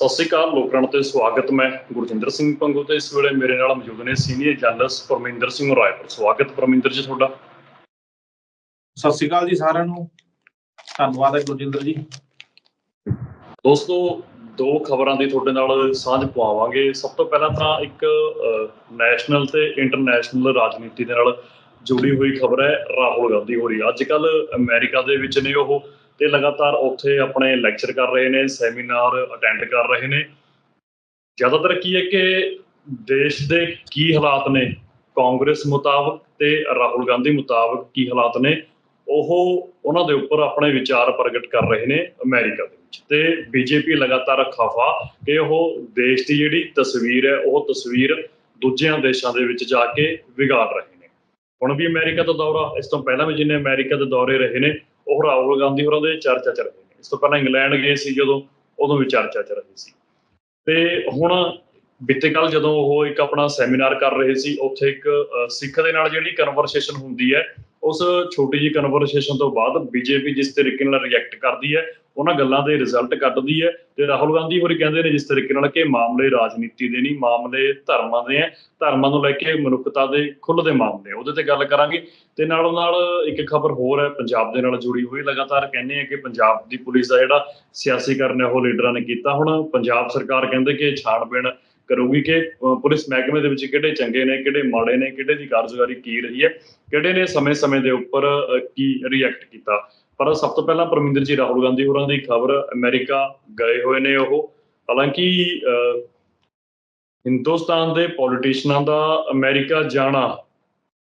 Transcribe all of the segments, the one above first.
ਸਤਿ ਸ਼੍ਰੀ ਅਕਾਲ ਲੋਕਰਣ ਤੇ ਸਵਾਗਤ ਮੈਂ ਗੁਰਜਿੰਦਰ ਸਿੰਘ ਪੰਗੂ ਤੇ ਇਸ ਵੇਲੇ ਮੇਰੇ ਨਾਲ ਮੌਜੂਦ ਨੇ ਸੀਨੀਅਰ ਜਰਨਲਿਸਟ ਪਰਮਿੰਦਰ ਸਿੰਘ ਰਾਏਪੁਰ। ਸਵਾਗਤ ਪਰਮਿੰਦਰ ਜੀ ਤੁਹਾਡਾ। ਸਤਿ ਸ਼੍ਰੀ ਅਕਾਲ ਜੀ ਸਾਰਿਆਂ ਨੂੰ। ਧੰਨਵਾਦ ਹੈ ਗੁਰਜਿੰਦਰ ਜੀ। ਦੋਸਤੋ ਦੋ ਖਬਰਾਂ ਦੀ ਤੁਹਾਡੇ ਨਾਲ ਸਾਂਝ ਪਵਾਵਾਂਗੇ। ਸਭ ਤੋਂ ਪਹਿਲਾਂ ਤਾਂ ਇੱਕ ਨੈਸ਼ਨਲ ਤੇ ਇੰਟਰਨੈਸ਼ਨਲ ਰਾਜਨੀਤੀ ਦੇ ਨਾਲ ਜੁੜੀ ਹੋਈ ਖਬਰ ਹੈ ਰਾਹੁਲ ਗਾਂਧੀ ਹੋਰੀ। ਅੱਜ ਕੱਲ ਅਮਰੀਕਾ ਦੇ ਵਿੱਚ ਨੇ ਉਹ ਤੇ ਲਗਾਤਾਰ ਉੱਥੇ ਆਪਣੇ ਲੈਕਚਰ ਕਰ ਰਹੇ ਨੇ ਸੈਮੀਨਾਰ ਅਟੈਂਡ ਕਰ ਰਹੇ ਨੇ। ਜ਼ਿਆਦਾਤਰ ਕੀ ਹੈ ਕਿ ਦੇਸ਼ ਦੇ ਕੀ ਹਾਲਾਤ ਨੇ? ਕਾਂਗਰਸ ਮੁਤਾਬਕ ਤੇ ਰਾਹੁਲ ਗਾਂਧੀ ਮੁਤਾਬਕ ਕੀ ਹਾਲਾਤ ਨੇ? ਉਹ ਉਹਨਾਂ ਦੇ ਉੱਪਰ ਆਪਣੇ ਵਿਚਾਰ ਪ੍ਰਗਟ ਕਰ ਰਹੇ ਨੇ ਅਮਰੀਕਾ ਦੇ ਵਿੱਚ। ਤੇ ਬੀਜੇਪੀ ਲਗਾਤਾਰ ਖਫਾ ਕਿ ਉਹ ਦੇਸ਼ ਦੀ ਜਿਹੜੀ ਤਸਵੀਰ ਹੈ, ਉਹ ਤਸਵੀਰ ਦੂਜਿਆਂ ਦੇਸ਼ਾਂ ਦੇ ਵਿੱਚ ਜਾ ਕੇ ਵਿਗਾੜ ਰਹੇ ਨੇ। ਹੁਣ ਵੀ ਅਮਰੀਕਾ ਦਾ ਦੌਰਾ, ਇਸ ਤੋਂ ਪਹਿਲਾਂ ਵੀ ਜਿੰਨੇ ਅਮਰੀਕਾ ਦੇ ਦੌਰੇ ਰਹੇ ਨੇ ਉਹ ਰਾਹੁਲ ਗਾਂਧੀ ਹੋਰਾਂ ਦੇ ਚਰਚਾ ਚੱਲ ਰਹੇ ਨੇ ਇਸ ਤੋਂ ਪਹਿਲਾਂ ਇੰਗਲੈਂਡ ਗਏ ਸੀ ਜਦੋਂ, ਉਦੋਂ ਵੀ ਚਰਚਾ ਚ ਰਹੀ ਸੀ। ਤੇ ਹੁਣ ਬੀਤੇ ਕੱਲ ਜਦੋਂ ਉਹ ਇੱਕ ਆਪਣਾ ਸੈਮੀਨਾਰ ਕਰ ਰਹੇ ਸੀ, ਉੱਥੇ ਇੱਕ ਸਿੱਖ ਦੇ ਨਾਲ ਜਿਹੜੀ ਕਨਵਰਸੇਸ਼ਨ ਹੁੰਦੀ ਹੈ ਉਸ ਛੋਟੀ ਜਿਹੀ ਕਨਵਰਸੇਸ਼ਨ ਤੋਂ ਬਾਅਦ ਬੀਜੇਪੀ ਜਿਸ ਤਰੀਕੇ ਨਾਲ ਰਿਐਕਟ ਕਰਦੀ ਹੈ, ਉਹਨਾਂ ਗੱਲਾਂ ਦੇ ਰਿਜ਼ਲਟ ਕੱਢਦੀ ਹੈ ਤੇ ਰਾਹੁਲ ਗਾਂਧੀ ਹੋਰੀ ਕਹਿੰਦੇ ਨੇ ਜਿਸ ਤਰੀਕੇ ਨਾਲ ਕਿ ਮਾਮਲੇ ਰਾਜਨੀਤੀ ਦੇ ਨਹੀਂ, ਮਾਮਲੇ ਧਰਮਾਂ ਦੇ ਹੈ। ਧਰਮਾਂ ਨੂੰ ਲੈ ਕੇ ਮਨੁੱਖਤਾ ਦੇ ਖੁੱਲ੍ਹ ਦੇ ਮਾਮਲੇ, ਉਹਦੇ ਤੇ ਗੱਲ ਕਰਾਂਗੇ। ਤੇ ਨਾਲੋਂ ਨਾਲ ਇੱਕ ਖਬਰ ਹੋਰ ਹੈ, ਪੰਜਾਬ ਦੇ ਨਾਲ ਜੁੜੀ ਹੋਈ ਲਗਾਤਾਰ ਕਹਿੰਦੇ ਆ ਕਿ ਪੰਜਾਬ ਦੀ ਪੁਲਿਸ ਦਾ ਜਿਹੜਾ ਸਿਆਸੀਕਰਨ ਹੈ, ਉਹ ਲੀਡਰਾਂ ਨੇ ਕੀਤਾ। ਹੁਣ ਪੰਜਾਬ ਸਰਕਾਰ ਕਹਿੰਦੇ ਕਿ ਛਾਣਬੀਣ ਕਰੂਗੀ ਕਿ ਪੁਲਿਸ ਮਹਿਕਮੇ ਦੇ ਵਿੱਚ ਕਿਹੜੇ ਚੰਗੇ ਨੇ ਕਿਹੜੇ ਮਾੜੇ ਨੇ ਕਿਹੜੇ ਦੀ ਕਾਰਜਕਾਰੀ ਕੀ ਰਹੀ ਹੈ ਕਿਹੜੇ ਨੇ ਸਮੇਂ-ਸਮੇਂ ਦੇ ਉੱਪਰ ਕੀ ਰਿਐਕਟ ਕੀਤਾ। ਪਰ ਸਭ ਤੋਂ ਪਹਿਲਾਂ ਪਰਮਿੰਦਰ ਜੀ ਰਾਹੁਲ ਗਾਂਧੀ ਹੋਰਾਂ ਦੀ ਖਬਰ ਅਮਰੀਕਾ ਗਏ ਹੋਏ ਨੇ ਉਹ। ਹਾਲਾਂਕਿ ਅ, ਹਿੰਦੁਸਤਾਨ ਦੇ ਪੋਲੀਟੀਸ਼ੀਅਨਾਂ ਦਾ ਅਮਰੀਕਾ ਜਾਣਾ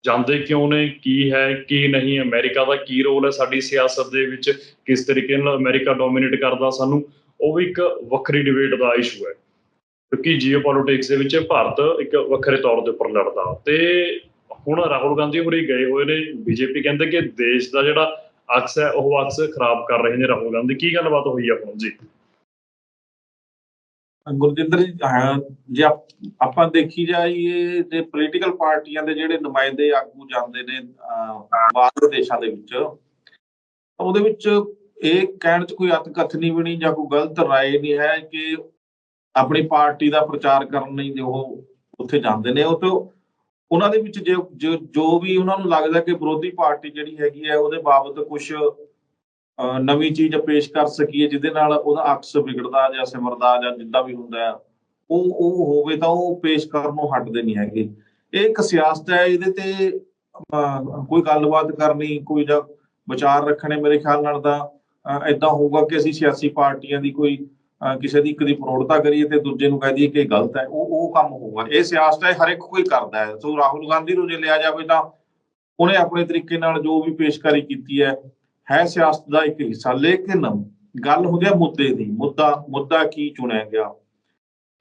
ਜਾਂਦੇ ਕਿਉਂ ਨੇ ਕੀ ਹੈ ਕੀ ਨਹੀਂ ਅਮਰੀਕਾ ਦਾ ਕੀ ਰੋਲ ਹੈ ਸਾਡੀ ਸਿਆਸਤ ਦੇ ਵਿੱਚ ਕਿਸ ਤਰੀਕੇ ਨਾਲ ਅਮਰੀਕਾ ਡੋਮੀਨੇਟ ਕਰਦਾ ਸਾਨੂੰ ਉਹ ਵੀ ਇੱਕ ਵੱਖਰੀ ਡਿਬੇਟ ਦਾ ਇਸ਼ੂ ਹੈ। ਕਿਉਂਕਿ ਜੀਓਪੋਲਿਟਿਕਸ ਦੇ ਵਿੱਚ ਭਾਰਤ ਇੱਕ ਵੱਖਰੇ ਤੌਰ ਦੇ ਉੱਪਰ ਲੜਦਾ। ਤੇ ਹੁਣ ਰਾਹੁਲ ਗਾਂਧੀ ਹੋਰੀ ਗਏ ਹੋਏ ਨੇ, ਬੀਜੇਪੀ ਕਹਿੰਦੇ ਕਿ ਦੇਸ਼ ਦਾ ਜਿਹੜਾ ਅਕਸ ਹੈ, ਉਹ ਅਕਸ ਖਰਾਬ ਕਰ ਰਹੇ ਨੇ ਰਾਹੁਲ ਗਾਂਧੀ। ਕੀ ਗੱਲਬਾਤ ਹੋਈ ਆ ਹੁਣ? ਜੀ। ਗੁਰਜਿੰਦਰ ਜੀ ਜੇ ਆਪਾਂ ਦੇਖੀ ਜਾਈਏ ਤੇ ਪੋਲੀਟੀਕਲ ਪਾਰਟੀਆਂ ਦੇ ਜਿਹੜੇ ਨੁਮਾਇੰਦੇ ਆਗੂ ਜਾਂਦੇ ਨੇ ਬਾਹਰਲੇ ਦੇਸ਼ਾਂ ਦੇ ਵਿੱਚ ਉਹਦੇ ਵਿੱਚ ਇਹ ਕਹਿਣ 'ਚ ਕੋਈ ਅਤਕਥ ਨਹੀਂ ਬਣੀ ਜਾਂ ਕੋਈ ਗਲਤ ਰਾਏ ਨਹੀਂ ਹੈ ਕਿ ਆਪਣੀ ਪਾਰਟੀ ਦਾ ਪ੍ਰਚਾਰ ਕਰਨ ਲਈ ਉਹ ਉੱਥੇ ਜਾਂਦੇ ਨੇ ਉਹ ਤੋਂ ਉਹਨਾਂ ਦੇ ਵਿੱਚ ਜੋ- ਜੋ ਵੀ ਉਹਨਾਂ ਨੂੰ ਲੱਗਦਾ ਕਿ ਵਿਰੋਧੀ ਪਾਰਟੀ ਜਿਹੜੀ ਹੈਗੀ ਹੈ ਉਹਦੇ ਬਾਬਤ ਕੁਝ ਨਵੀਂ ਚੀਜ਼ ਪੇਸ਼ ਕਰ ਸਕੀਏ ਜਿਹਦੇ ਨਾਲ ਉਹਦਾ ਅਕਸ ਵਿਗੜਦਾ ਜਾਂ ਸਿਮਰਦਾ ਜਾਂ ਜਿੱਦਾਂ ਵੀ ਹੁੰਦਾ ਉਹ ਉਹ ਹੋਵੇ ਤਾਂ ਉਹ ਪੇਸ਼ ਕਰਨ ਨੂੰ ਹਟਦੇ ਨਹੀਂ ਹੈਗੇ। ਇਹ ਇੱਕ ਸਿਆਸਤ ਹੈ ਇਹਦੇ ਤੇ ਅਹ, ਕੋਈ ਗੱਲਬਾਤ ਕਰਨੀ ਕੋਈ ਜਾਂ ਵਿਚਾਰ ਰੱਖਣੇ ਮੇਰੇ ਖਿਆਲ ਨਾਲ ਤਾਂ ਇਦਾਂ ਹੋਊਗਾ ਕਿ ਅਸੀਂ ਸਿਆਸੀ ਪਾਰਟੀਆਂ ਦੀ ਕੋਈ ਕਿਸੇ ਦੀ ਇੱਕ ਦੀ ਪ੍ਰੋੜਤਾ ਕਰੀਏ ਤੇ ਦੂਜੇ ਨੂੰ ਕਹਿ ਦਈਏ ਕਿ ਇਹ ਗਲਤ ਹੈ, ਉਹ ਉਹ ਕੰਮ ਹੋਊਗਾ। ਇਹ ਸਿਆਸਤ ਹੈ, ਹਰ ਇੱਕ ਕੋਈ ਕਰਦਾ ਹੈ। ਸੋ ਰਾਹੁਲ ਗਾਂਧੀ ਨੂੰ ਜੇ ਲਿਆ ਜਾਵੇ ਤਾਂ ਉਹਨੇ ਆਪਣੇ ਤਰੀਕੇ ਨਾਲ ਜੋ ਵੀ ਪੇਸ਼ਕਾਰੀ ਕੀਤੀ ਹੈ ਹੈ ਸਿਆਸਤ ਦਾ ਇੱਕ ਹਿੱਸਾ। ਲੇਕਿਨ ਗੱਲ ਹੁੰਦੀ ਹੈ ਮੁੱਦੇ ਦੀ। ਮੁੱਦਾ ਮੁੱਦਾ ਕੀ ਚੁਣਿਆ ਗਿਆ?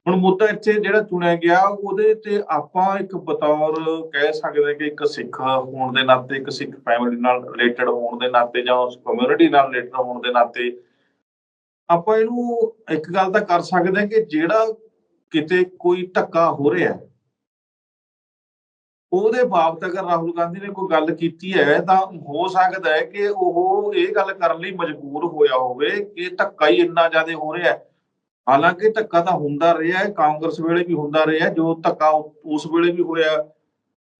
ਹੁਣ ਮੁੱਦਾ ਇੱਥੇ ਜਿਹੜਾ ਚੁਣਿਆ ਗਿਆ, ਉਹਦੇ ਤੇ ਆਪਾਂ ਇੱਕ ਬਤੌਰ ਕਹਿ ਸਕਦੇ ਹਾਂ ਕਿ ਇੱਕ ਸਿੱਖ ਹੋਣ ਦੇ ਨਾਤੇ, ਇੱਕ ਸਿੱਖ ਫੈਮਿਲੀ ਨਾਲ ਰਿਲੇਟਡ ਹੋਣ ਦੇ ਨਾਤੇ ਜਾਂ ਉਸ ਕਮਿਊਨਿਟੀ ਨਾਲ ਰਿਲੇਟਡ ਹੋਣ ਦੇ ਨਾਤੇ ਆਪਾਂ ਇਹਨੂੰ ਇੱਕ ਗੱਲ ਤਾਂ ਕਰ ਸਕਦੇ ਹਾਂ ਕਿ ਜਿਹੜਾ ਕਿਤੇ ਕੋਈ ਧੱਕਾ ਹੋ ਰਿਹਾ ਹੈ, ਉਹਦੇ ਬਾਬਤ ਅਗਰ ਰਾਹੁਲ ਗਾਂਧੀ ਨੇ ਕੋਈ ਗੱਲ ਕੀਤੀ ਹੈ, ਤਾਂ ਹੋ ਸਕਦਾ ਹੈ ਕਿ ਉਹ ਇਹ ਗੱਲ ਕਰਨ ਲਈ ਮਜਬੂਰ ਹੋਇਆ ਹੋਵੇ ਕਿ ਧੱਕਾ ਹੀ ਇੰਨਾ ਜ਼ਿਆਦਾ ਹੋ ਰਿਹਾ ਹੈ। ਹਾਲਾਂਕਿ ਧੱਕਾ ਤਾਂ ਹੁੰਦਾ ਰਿਹਾ ਹੈ, ਕਾਂਗਰਸ ਵੇਲੇ ਵੀ ਹੁੰਦਾ ਰਿਹਾ ਜੋ ਧੱਕਾ ਉਸ ਵੇਲੇ ਵੀ ਹੋਇਆ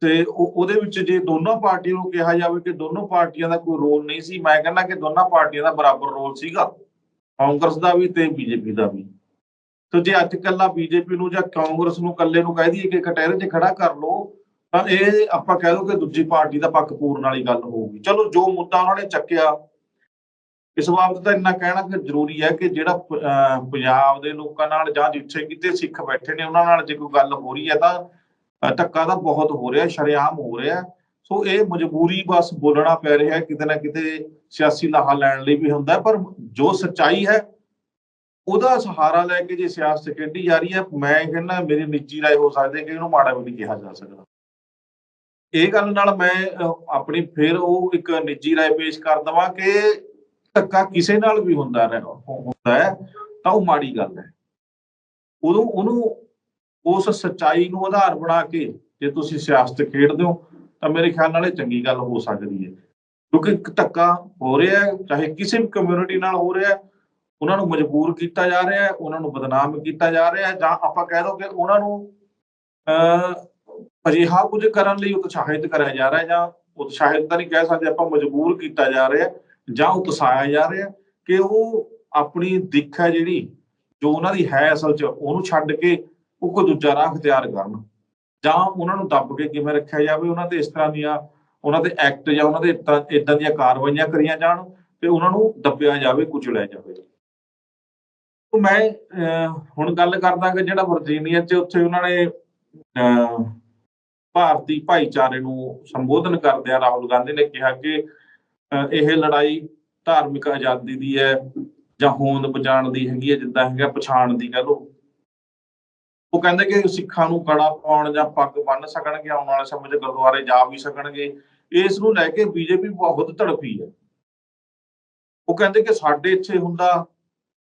ਤੇ ਉਹਦੇ ਵਿੱਚ ਜੇ ਦੋਨੋਂ ਪਾਰਟੀਆਂ ਨੂੰ ਕਿਹਾ ਜਾਵੇ ਕਿ ਦੋਨੋਂ ਪਾਰਟੀਆਂ ਦਾ ਕੋਈ ਰੋਲ ਨਹੀਂ ਸੀ, ਮੈਂ ਕਹਿੰਦਾ ਕਿ ਦੋਨਾਂ ਪਾਰਟੀਆਂ ਦਾ ਬਰਾਬਰ ਰੋਲ ਸੀਗਾ। ਕਾਂਗਰਸ ਦਾ ਵੀ ਤੇ ਬੀਜੇਪੀ ਦਾ ਵੀ। ਤੇ ਜੇ ਅੱਜ ਕੱਲਾ ਬੀਜੇਪੀ ਨੂੰ ਜਾਂ ਕਾਂਗਰਸ ਨੂੰ ਇਕੱਲੇ ਨੂੰ ਕਹਿ ਦਈਏ ਕਿ ਕਟਹਿਰੇ 'ਚ ਖੜਾ ਕਰ ਲਓ, ਤਾਂ ਇਹ ਆਪਾਂ ਕਹਿ ਦੋ ਕਿ ਦੂਜੀ ਪਾਰਟੀ ਦਾ ਪੱਖ ਪੂਰਨ ਵਾਲੀ ਗੱਲ ਹੋਊਗੀ। ਚਲੋ ਜੋ ਮੁੱਦਾ ਉਹਨਾਂ ਨੇ ਚੱਕਿਆ, ਇਸ ਬਾਬਤ ਤਾਂ ਇੰਨਾ ਕਹਿਣਾ ਕਿ ਜ਼ਰੂਰੀ ਹੈ ਕਿ ਜਿਹੜਾ ਅਹ, ਪੰਜਾਬ ਦੇ ਲੋਕਾਂ ਨਾਲ ਜਾਂ ਜਿੱਥੇ ਕਿਤੇ ਸਿੱਖ ਬੈਠੇ ਨੇ, ਉਹਨਾਂ ਨਾਲ ਜੇ ਕੋਈ ਗੱਲ ਹੋ ਰਹੀ ਹੈ ਤਾਂ ਧੱਕਾ ਤਾਂ ਬਹੁਤ ਹੋ ਰਿਹਾ, ਸ਼ਰੇਆਮ ਹੋ ਰਿਹਾ। ਸੋ ਇਹ ਮਜਬੂਰੀ ਬਸ ਬੋਲਣਾ ਪੈ ਰਿਹਾ, ਕਿਤੇ ਨਾ ਕਿਤੇ ਸਿਆਸੀ ਲਾਹਾ ਲੈਣ ਲਈ ਵੀ ਹੁੰਦਾ ਪਰ ਜੋ ਸੱਚਾਈ ਹੈ, ਉਹਦਾ ਸਹਾਰਾ ਲੈ ਕੇ ਜੇ ਸਿਆਸਤ ਖੇਡੀ ਜਾ ਰਹੀ ਹੈ, ਮੈਂ ਕਹਿੰਦਾ ਮੇਰੀ ਨਿੱਜੀ ਰਾਏ ਹੋ ਸਕਦੀ ਹੈ ਕਿ ਇਹਨੂੰ ਮਾੜਾ ਵੀ ਨਹੀਂ ਕਿਹਾ ਜਾ ਸਕਦਾ। ਇਹ ਗੱਲ ਨਾਲ ਮੈਂ ਆਪਣੀ ਫਿਰ ਉਹ ਇੱਕ ਨਿੱਜੀ ਰਾਏ ਪੇਸ਼ ਕਰ ਦਵਾਂ ਕਿ ਧੱਕਾ ਕਿਸੇ ਨਾਲ ਵੀ ਹੁੰਦਾ ਹੁੰਦਾ ਹੈ, ਤਾਂ ਉਹ ਮਾੜੀ ਗੱਲ ਹੈ। ਉਦੋਂ ਉਹਨੂੰ ਉਸ ਸੱਚਾਈ ਨੂੰ ਆਧਾਰ ਬਣਾ ਕੇ ਜੇ ਤੁਸੀਂ ਸਿਆਸਤ ਖੇਡਦੇ ਹੋ, ਤਾਂ ਮੇਰੇ ਖਿਆਲ ਨਾਲ ਇਹ ਚੰਗੀ ਗੱਲ ਹੋ ਸਕਦੀ ਹੈ। ਕਿਉਂਕਿ ਇੱਕ ਧੱਕਾ ਹੋ ਰਿਹਾ ਹੈ, ਚਾਹੇ ਕਿਸੇ ਵੀ ਕਮਿਊਨਿਟੀ ਨਾਲ ਹੋ ਰਿਹਾ ਹੈ, ਉਹਨਾਂ ਨੂੰ ਮਜਬੂਰ ਕੀਤਾ ਜਾ ਰਿਹਾ ਹੈ, ਉਹਨਾਂ ਨੂੰ ਬਦਨਾਮ ਕੀਤਾ ਜਾ ਰਿਹਾ ਹੈ, ਜਾਂ ਆਪਾਂ ਕਹਿ ਦੋ ਕਿ ਉਹਨਾਂ ਨੂੰ, ਅਹ, ਅਜਿਹਾ ਕੁਝ ਕਰਨ ਲਈ ਉਤਸ਼ਾਹਿਤ ਕਰਿਆ ਜਾ ਰਿਹਾ ਹੈ, ਜਾਂ ਉਤਸ਼ਾਹਿਤ ਤਾਂ ਨਹੀਂ ਕਹਿ ਸਕਦੇ ਆਪਾਂ ਮਜਬੂਰ ਕੀਤਾ ਜਾ ਰਿਹਾ ਹੈ, ਜਾਂ ਉਕਸਾਇਆ ਜਾ ਰਿਹਾ ਹੈ, ਕਿ ਉਹ ਆਪਣੀ ਦਿੱਖ ਹੈ ਜਿਹੜੀ, ਜੋ ਉਹਨਾਂ ਦੀ ਹੈ ਅਸਲ 'ਚ, ਉਹਨੂੰ ਛੱਡ ਕੇ ਉਹ ਕੋਈ ਦੂਜਾ ਰਾਹ ਅਖਤਿਆਰ ਕਰਨ, ਜਾਂ ਉਹਨਾਂ ਨੂੰ ਦੱਬ ਕੇ ਕਿਵੇਂ ਰੱਖਿਆ ਜਾਵੇ, ਉਹਨਾਂ ਤੇ ਇਸ ਤਰ੍ਹਾਂ ਦੀਆਂ ਉਹਨਾਂ ਦੇ ਐਕਟ ਜਾਂ ਉਹਨਾਂ ਦੇ ਇਦਾਂ ਦੀਆਂ ਕਾਰਵਾਈਆਂ ਕਰੀਆਂ ਜਾਣ ਤੇ ਉਹਨਾਂ ਨੂੰ ਦੱਬਿਆ ਜਾਵੇ ਕੁਚਲਿਆ ਜਾਵੇ। ਮੈਂ ਅਹ, ਹੁਣ ਗੱਲ ਕਰਦਾ ਕਿ ਜਿਹੜਾ ਵਰਜੀਨੀਆ 'ਚ ਉੱਥੇ ਉਹਨਾਂ ਨੇ ਅਹ, ਭਾਰਤੀ ਭਾਈਚਾਰੇ ਨੂੰ ਸੰਬੋਧਨ ਕਰਦਿਆਂ ਰਾਹੁਲ ਗਾਂਧੀ ਨੇ ਕਿਹਾ ਕਿ ਇਹ ਲੜਾਈ ਧਾਰਮਿਕ ਆਜ਼ਾਦੀ ਦੀ ਹੈ ਜਾਂ ਹੋਂਦ ਬਚਾਉਣ ਦੀ ਹੈਗੀ ਹੈ ਜਿੱਦਾਂ ਹੈਗਾ ਪਛਾਣ ਦੀ ਕਹ ਲਓ। ਉਹ ਕਹਿੰਦੇ ਕਿ ਸਿੱਖਾਂ ਨੂੰ ਕੜਾ ਪਾਉਣ ਜਾਂ ਪੱਗ ਬੰਨ ਸਕਣਗੇ ਆਉਣ ਵਾਲੇ ਸਮੇਂ 'ਚ ਗੁਰਦੁਆਰੇ ਜਾ ਵੀ ਸਕਣਗੇ। ਇਸ ਨੂੰ ਲੈ ਕੇ ਬੀਜੇਪੀ ਬਹੁਤ ਧੜਫੀ ਹੈ। ਉਹ ਕਹਿੰਦੇ ਕਿ ਸਾਡੇ ਇੱਥੇ ਹੁੰਦਾ,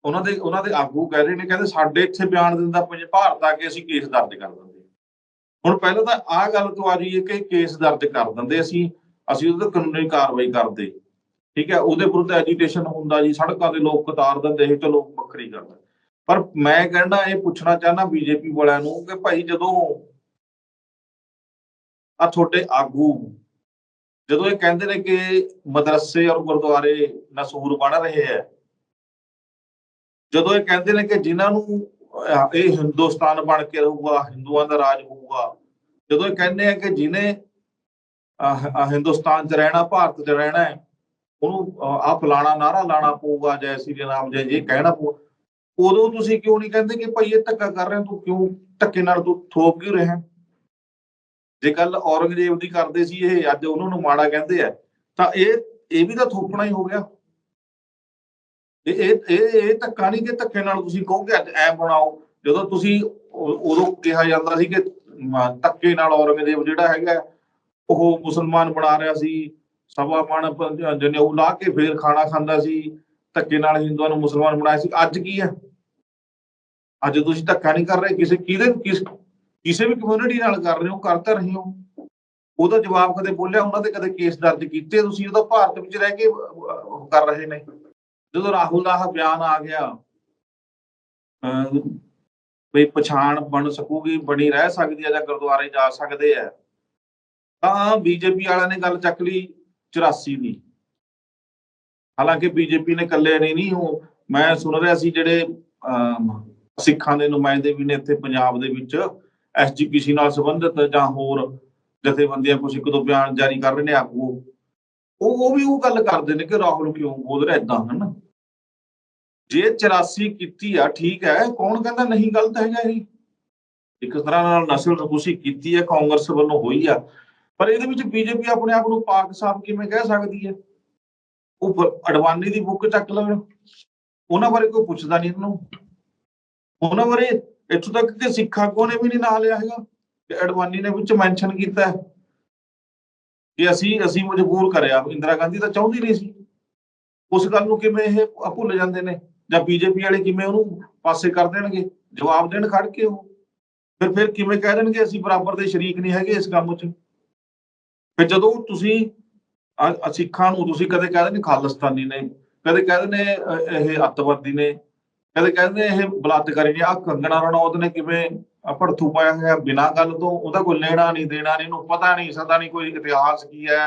ਉਹਨਾਂ ਦੇ ਉਹਨਾਂ ਦੇ ਆਗੂ ਕਹਿ ਰਹੇ ਨੇ, ਕਹਿੰਦੇ ਸਾਡੇ ਇੱਥੇ ਬਿਆਨ ਦਿੰਦਾ ਪੰਜ ਭਾਰਤ ਆ ਕੇ ਅਸੀਂ ਕੇਸ ਦਰਜ ਕਰ ਦਿੰਦੇ ਹੁਣ ਪਹਿਲਾਂ ਤਾਂ ਆਹ ਗੱਲ ਤੋਂ ਆ ਰਹੀ ਹੈ ਕਿ ਕੇਸ ਦਰਜ ਕਰ ਦਿੰਦੇ ਅਸੀਂ ਅਸੀਂ ਉਹਦੇ ਕਾਨੂੰਨੀ ਕਾਰਵਾਈ ਕਰਦੇ। ਠੀਕ ਹੈ, ਉਹਦੇ ਵਿਰੁੱਧ ਐਜੀਟੇਸ਼ਨ ਹੁੰਦਾ ਜੀ, ਸੜਕਾਂ ਤੇ ਲੋਕ ਕਤਾਰ ਦਿੰਦੇ ਸੀ, ਚਲੋ ਵੱਖਰੀ ਗੱਲ ਹੈ। ਪਰ ਮੈਂ ਕਹਿੰਦਾ ਇਹ ਪੁੱਛਣਾ ਚਾਹਨਾ ਬੀਜੇਪੀ ਵਾਲਿਆਂ ਨੂੰ ਕਿ ਭਾਈ ਜਦੋਂ ਆ ਤੁਹਾਡੇ ਆਗੂ ਜਦੋਂ ਇਹ ਕਹਿੰਦੇ ਨੇ ਕਿ ਮਦਰਸੇ ਔਰ ਗੁਰਦੁਆਰੇ ਨਸੂਰ ਬਣ ਰਹੇ ਹੈ, ਜਦੋਂ ਇਹ ਕਹਿੰਦੇ ਨੇ ਕਿ ਜਿਨ੍ਹਾਂ ਨੂੰ ਇਹ ਹਿੰਦੁਸਤਾਨ ਬਣ ਕੇ ਰਹੂਗਾ, ਹਿੰਦੂਆਂ ਦਾ ਰਾਜ ਹੋਊਗਾ, ਜਦੋਂ ਇਹ ਕਹਿੰਦੇ ਆ ਕਿ ਜਿਨੇ ਹਿੰਦੁਸਤਾਨ 'ਚ ਰਹਿਣਾ, ਭਾਰਤ 'ਚ ਰਹਿਣਾ ਹੈ, ਉਹਨੂੰ ਆ ਫਲਾਣਾ ਨਾਰਾ ਲਾਣਾ ਪਊਗਾ ਜੈ ਸ੍ਰੀ ਰਾਮ ਜੈ ਜੇ ਕਹਿਣਾ ਪਊ, ਉਦੋਂ ਤੁਸੀਂ ਕਿਉਂ ਨਹੀਂ ਕਹਿੰਦੇ ਕਿ ਭਾਈ ਇਹ ਧੱਕਾ ਕਰ ਰਹੇ ਤੂੰ ਕਿਉਂ ਧੱਕੇ ਨਾਲ ਤੂੰ ਥੋਪ ਕਿਉਂ ਰਿਹਾ? ਜੇ ਗੱਲ ਔਰੰਗਜ਼ੇਬ ਦੀ ਕਰਦੇ ਸੀ ਇਹ, ਅੱਜ ਉਹਨਾਂ ਨੂੰ ਮਾੜਾ ਕਹਿੰਦੇ ਆ, ਤਾਂ ਇਹ ਇਹ ਵੀ ਤਾਂ ਥੋਪਣਾ ਹੀ ਹੋ ਗਿਆ। ਇਹ ਇਹ ਇਹ ਧੱਕਾ ਨਹੀਂ ਕਿ ਧੱਕੇ ਨਾਲ ਤੁਸੀਂ ਕਹੋਗੇ, ਅੱਜ ਐ ਬਣਾਓ, ਜਦੋਂ ਤੁਸੀਂ ਉਦੋਂ ਕਿਹਾ ਜਾਂਦਾ ਸੀ ਕਿ ਧੱਕੇ ਨਾਲ ਔਰੰਗਜ਼ੇਬ ਜਿਹੜਾ ਹੈਗਾ, ਉਹ ਮੁਸਲਮਾਨ ਬਣਾ ਰਿਹਾ ਸੀ, ਸਭਾ ਮਣ ਜਨੇਊ ਲਾ ਕੇ ਫੇਰ ਖਾਣਾ ਖਾਂਦਾ ਸੀ, ਧੱਕੇ ਨਾਲ ਹਿੰਦੂਆਂ ਨੂੰ ਮੁਸਲਮਾਨ ਬਣਾਇਆ ਸੀ, ਅੱਜ ਕੀ ਹੈ? ਅੱਜ ਤੁਸੀਂ ਧੱਕਾ ਨਹੀਂ ਕਰ ਰਹੇ, ਕਿਸੇ ਕਿਹਦੇ, ਕਿਸ ਕਿਸੇ ਵੀ ਕਮਿਊਨਿਟੀ ਨਾਲ ਕਰ ਰਹੇ ਹੋ ਕਰ ਤਾਂ ਰਹੇ ਹੋ। ਉਹਦਾ ਜਵਾਬ ਕਦੇ ਬੋਲਿਆ ਉਹਨਾਂ ਤੇ ਕਦੇ ਕੇਸ ਦਰਜ ਕੀਤੇ? ਤੁਸੀਂ ਉਹਦਾ ਭਾਰਤ ਵਿੱਚ ਰਹਿ ਕੇ ਕਰ ਰਹੇ ਨੇ। ਜਦੋਂ ਰਾਹੁਲ ਦਾ ਬਿਆਨ ਆ ਗਿਆ ਅਹ, ਪਛਾਣ ਬਣ ਸਕੂਗੀ ਬਣੀ ਰਹਿ ਸਕਦੀ ਹੈ ਜਾਂ ਗੁਰਦੁਆਰੇ ਜਾ ਸਕਦੇ ਆ ਤਾਂ ਬੀਜੇਪੀ ਵਾਲਿਆਂ ਨੇ ਗੱਲ ਚੱਕ ਲਈ 84 ਦੀ। ਹਾਲਾਂਕਿ ਬੀਜੇਪੀ ਨੇ ਇਕੱਲੇ ਨੇ ਨਹੀਂ ਉਹ ਮੈਂ ਸੁਣ ਰਿਹਾ ਸੀ ਜਿਹੜੇ ਅਮ, ਸਿੱਖਾਂ ਦੇ ਨੁਮਾਇੰਦੇ ਵੀ ਨੇ ਇੱਥੇ ਪੰਜਾਬ ਦੇ ਵਿੱਚ। ਐਸਜੀਪੀਸੀ ਨਾਲ ਸੰਬੰਧਿਤ ਜਾਂ ਹੋਰ ਜਥੇਬੰਦੀਆਂ ਕੁਝ ਇੱਕ ਦੋ ਬਿਆਨ ਜਾਰੀ ਕਰ ਰਹੇ ਨੇ ਆਗੂ ਉਹ। ਉਹ ਵੀ ਉਹ ਗੱਲ ਕਰਦੇ ਨੇ ਕਿ ਰਾਹੁਲ ਕਿਉਂ ਬੋਲ ਰਿਹਾ ਇਦਾਂ ਹਨ? ਜੇ 84 ਕੀਤੀ ਆ, ਠੀਕ ਹੈ, ਕੌਣ ਕਹਿੰਦਾ ਨਹੀਂ ਗਲਤ ਹੈਗਾ ਇਹ? ਇੱਕ ਤਰ੍ਹਾਂ ਨਾਲ ਨਸਲ ਰਕੂਸੀ ਕੀਤੀ ਹੈ, ਕਾਂਗਰਸ ਵੱਲੋਂ ਹੋਈ ਆ। ਪਰ ਇਹਦੇ ਵਿੱਚ ਬੀਜੇਪੀ ਆਪਣੇ ਆਪ ਨੂੰ ਪਾਕ ਸਾਹਿਬ ਕਿਵੇਂ ਕਹਿ ਸਕਦੀ ਹੈ? ਉਹ ਅਡਵਾਨੀ ਦੀ ਬੁੱਕ ਚੱਕ ਲੈਣ। ਉਹਨਾਂ ਬਾਰੇ ਕੋਈ ਪੁੱਛਦਾ ਨਹੀਂ ਇਹਨੂੰ। ਉਹਨਾਂ ਬਾਰੇ ਇੱਥੋਂ ਤੱਕ ਕਿ ਸਿੱਖਾਂ ਕੋ ਨੇ ਵੀ ਨਹੀਂ ਨਾਂ ਲਿਆ ਹੈਗਾ ਕਿ ਅਡਵਾਨੀ ਨੇ ਵਿੱਚ ਮੈਂਸ਼ਨ ਕੀਤਾ ਹੈ। ਕਿ ਅਸੀਂ ਅਸੀਂ ਮਜਬੂਰ ਕਰਿਆ, ਇੰਦਰਾ ਗਾਂਧੀ ਤਾਂ ਚਾਹੁੰਦੀ ਨਹੀਂ ਸੀ। ਉਸ ਗੱਲ ਨੂੰ ਕਿਵੇਂ ਇਹ ਭੁੱਲ ਜਾਂਦੇ ਨੇ? ਜਾਂ ਬੀਜੇਪੀ ਵਾਲੇ ਕਿਵੇਂ ਉਹਨੂੰ ਪਾਸੇ ਕਰ ਦੇਣਗੇ? ਜਵਾਬ ਦੇਣ ਖੜ ਕੇ ਉਹ। ਫਿਰ ਫਿਰ ਕਿਵੇਂ ਕਹਿ ਦੇਣਗੇ? ਅਸੀਂ ਬਰਾਬਰ ਦੇ ਸ਼ਰੀਕ ਨਹੀਂ ਹੈਗੇ ਇਸ ਕੰਮ 'ਚ। ਫਿਰ ਜਦੋਂ ਤੁਸੀਂ ਸਿੱਖਾਂ ਨੂੰ ਤੁਸੀਂ ਕਦੇ ਕਹਿੰਦੇ ਨੇ ਖਾਲਿਸਤਾਨੀ ਨੇ, ਕਦੇ ਕਹਿੰਦੇ ਨੇ ਇਹ ਅੱਤਵਾਦੀ ਨੇ ਕਹਿੰਦੇ ਕਹਿੰਦੇ ਇਹ ਬਲਾਤਕਾਰੀ ਨੇ ਆ ਕੰਗਣਾ ਰਣੌਤ ਨੇ ਕਿਵੇਂ ਭੜਥੂ ਪਾਇਆ ਹੋਇਆ ਬਿਨਾਂ ਗੱਲ ਤੋਂ ਉਹਦਾ ਕੋਈ ਲੈਣਾ ਨਹੀਂ ਦੇਣਾ ਨਹੀਂ ਇਹਨੂੰ ਪਤਾ ਨਹੀਂ ਸਦਾ ਨਹੀਂ ਕੋਈ ਇਤਿਹਾਸ ਕੀ ਹੈ।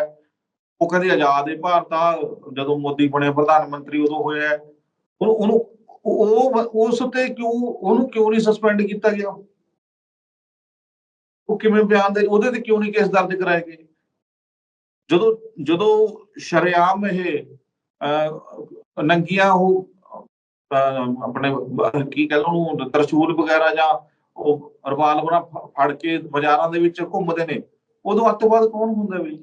ਉਹ ਕਹਿੰਦੇ ਆਜ਼ਾਦ ਹੈ ਭਾਰਤ ਆ ਜਦੋਂ ਮੋਦੀ ਬਣੇ ਪ੍ਰਧਾਨ ਮੰਤਰੀ ਉਦੋਂ ਹੋਇਆ ਉਹਨੂੰ ਉਹਨੂੰ ਉਹ ਉਸ ਤੇ ਕਿਉਂ ਉਹਨੂੰ ਕਿਉਂ ਨਹੀਂ ਸਸਪੈਂਡ ਕੀਤਾ ਗਿਆ? ਉਹ ਕਿਵੇਂ ਬਿਆਨ ਦੇ ਉਹਦੇ ਤੇ ਕਿਉਂ ਨਹੀਂ ਕੇਸ ਦਰਜ ਕਰਾਏ ਗਏ? ਜਦੋਂ ਜਦੋਂ ਸ਼ਰੇਆਮ ਇਹ ਅਹ, ਨੰਗੀਆਂ ਉਹ ਆਪਣੇ ਕੀ ਕਹਿ ਲਓ ਉਹਨੂੰ, ਤਰਸ਼ੂਲ ਵਗੈਰਾ ਜਾਂ ਉਹ ਰਿਵਾਲਵਰਾਂ ਫੜ ਕੇ ਬਾਜ਼ਾਰਾਂ ਦੇ ਵਿੱਚ ਘੁੰਮਦੇ ਨੇ, ਉਦੋਂ ਅੱਤ ਬਾਅਦ ਕੌਣ ਹੁੰਦਾ ਬਈ?